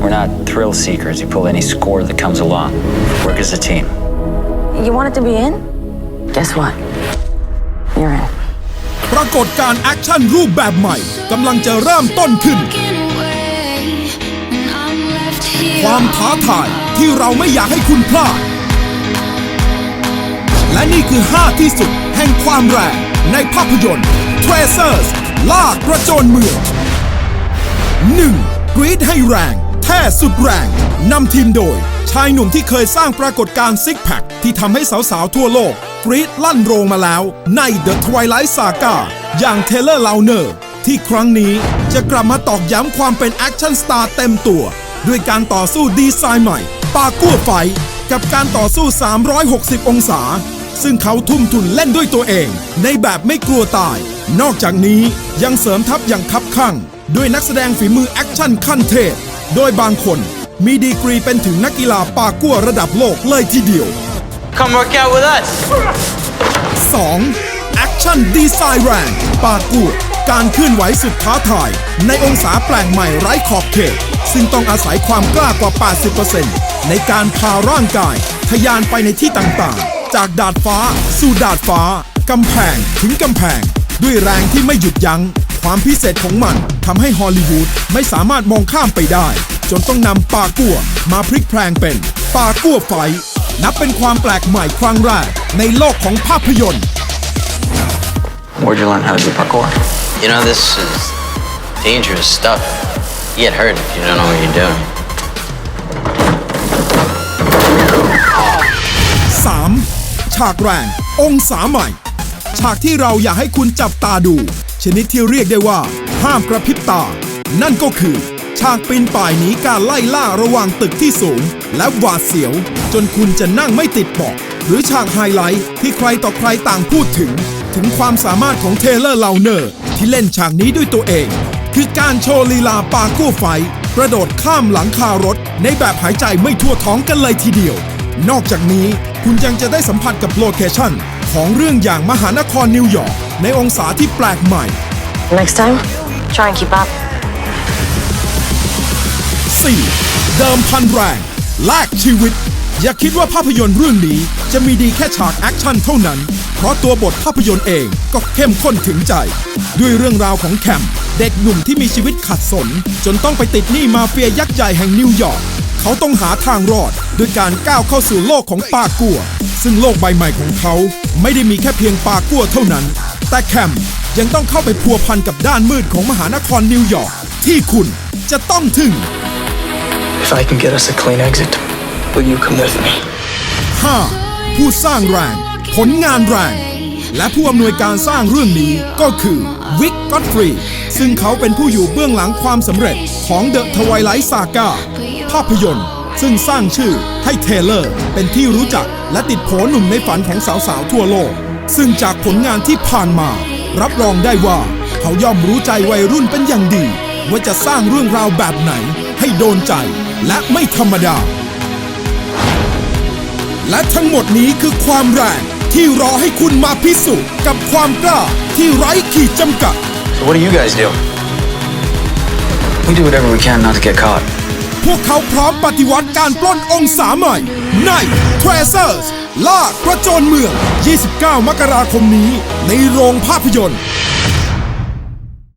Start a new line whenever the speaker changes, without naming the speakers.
We're not thrill seekers. You pull any score that comes along. Work as a team.
You wanted to be in? Guess what? You're in.
ปรากฏการณ์แอคชั่นรูปแบบใหม่กำลังจะเริ่มต้นขึ้น ความท้าทายที่เราไม่อยากให้คุณพลาด และนี่คือ 5 ที่สุดแห่งความแรงในภาพยนตร์ Tracers ล่ากระโจนเมือง 1. กรีดให้แรง แท้สุดแรงนำทีมโดย ชายหนุ่มที่เคยสร้างปรากฏการณ์ซิกแพคที่ทำให้สาวๆ ทั่วโลก กรี๊ดลั่นโรงมาแล้ว ใน The Twilight Saga อย่างเทเลอร์ลาวเนอร์ ที่ครั้งนี้จะกลับมาตอกย้ำความเป็นแอคชั่นสตาร์เต็มตัว ด้วยการต่อสู้ดีไซน์ใหม่ ปากั้วไฟ กับการต่อสู้ 360 องศา ซึ่งเขาทุ่มทุนเล่นด้วยตัวเอง ในแบบไม่กลัวตาย นอกจากนี้ยังเสริมทัพอย่างคับข้างด้วยนักแสดงฝีมือแอคชั่นขั้นเทพ โดยบางคนมีดีกรีเป็นถึงนักกีฬาปากั้วระดับโลกเลยทีเดียว
Come work out with us.
2. แอคชั่นดีไซน์แรงปากัวการเคลื่อนไหวสุดท้าทาย ในองศาแปลงใหม่ไร้ขอบเขต ซึ่งต้องอาศัยความกล้ากว่า 80%ในการพาร่างกายทะยานไปในที่ต่างๆ จากดาดฟ้า สู่ดาดฟ้ากำแพงถึงกำแพง ด้วยแรงที่ไม่หยุดยัง้ง ความพิเศษของมันทำให้ฮอลลีวูดไม่สามารถมองข้ามไปได้ จนต้องนำปากัวมาพลิกแพลงเป็นปากัวไฟท์นับเป็นความแปลกใหม่ครั้งแรกในโลกของภาพยนตร์
Where'd you learn how to do parkour?
You know, this is dangerous stuff. You get hurt if you don't know what you're doing.
3. ฉากแรง องศาใหม่ ฉากที่เราอยากให้คุณจับตาดู ชนิดที่เรียกได้ว่า ห้ามกระพริบตา นั่นก็คือ ฉากปีนป่ายหนีการไล่ล่าระหว่างตึกที่สูง และหวาดเสียว จนคุณจะนั่งไม่ติดเบาะหรือฉากไฮไลท์ที่ใครต่อใครต่างพูดถึง ถึงความสามารถของเทเลอร์เลาวเนอร์ ที่เล่นฉากนี้ด้วยตัวเอง คือการโชว์ลีลาปากู้ไฟ กระโดดข้ามหลังคารถ ในแบบหายใจไม่ทั่วท้องกันเลยทีเดียว นอกจากนี้คุณยังจะได้สัมผัสกับโลเคชั่น ของเรื่องอย่างมหานครนิวยอร์กในองศาที่แปลกใหม่
Next time, try and keep up.
4. เดิมพันแรงแลกชีวิต อย่าคิดว่าภาพยนตร์เรื่องนี้จะมีดีแค่ฉากแอคชั่นเท่านั้น เพราะตัวบทภาพยนตร์เองก็เข้มข้นถึงใจ ด้วยเรื่องราวของแคม เด็กหนุ่มที่มีชีวิตขัดสน จนต้องไปติดหนี้มาเฟียยักษ์ใหญ่แห่งนิวยอร์ก เขาต้องหาทางรอดด้วยการก้าวเข้าสู่โลกของปากัว ซึ่งโลกใบใหม่ของเขาไม่ได้มีแค่เพียงปากัวเท่านั้น แต่แคมยังต้องเข้าไปพัวพันกับด้านมืดของมหานครนิวยอร์กที่คุณจะต้องถึง
If I can get us a clean exit, will you come with me?
5. ผู้สร้างแรง ผลงานแรง และผู้อำนวยการสร้างเรื่องนี้ก็คือวิกก็อตฟรี ซึ่งเขาเป็นผู้อยู่เบื้องหลังความสำเร็จของ The Twilight Saga ภาพยนตร์ ซึ่งสร้างชื่อให้เทเลอร์เป็นที่รู้จักและติดโผหนุ่มในฝันของสาวๆ ทั่วโลก ซึ่งจากผลงานที่ผ่านมา รับรองได้ว่า เขาย่อมรู้ใจวัยรุ่นเป็นอย่างดี ว่าจะสร้างเรื่องราวแบบไหน ให้โดนใจและไม่ธรรมดา และทั้งหมดนี้คือความแรงที่รอให้คุณมาพิสูจน์กับความกล้าที่ไร้ขีดจำกัด
So what do you guys do? We do whatever we can not to get caught.
พวกเขาพร้อมปฏิวัติการปล้นองศาใหม่ใน Tracers ล่ากระโจนเมือง 29 มกราคมนี้ ในโรงภาพยนตร์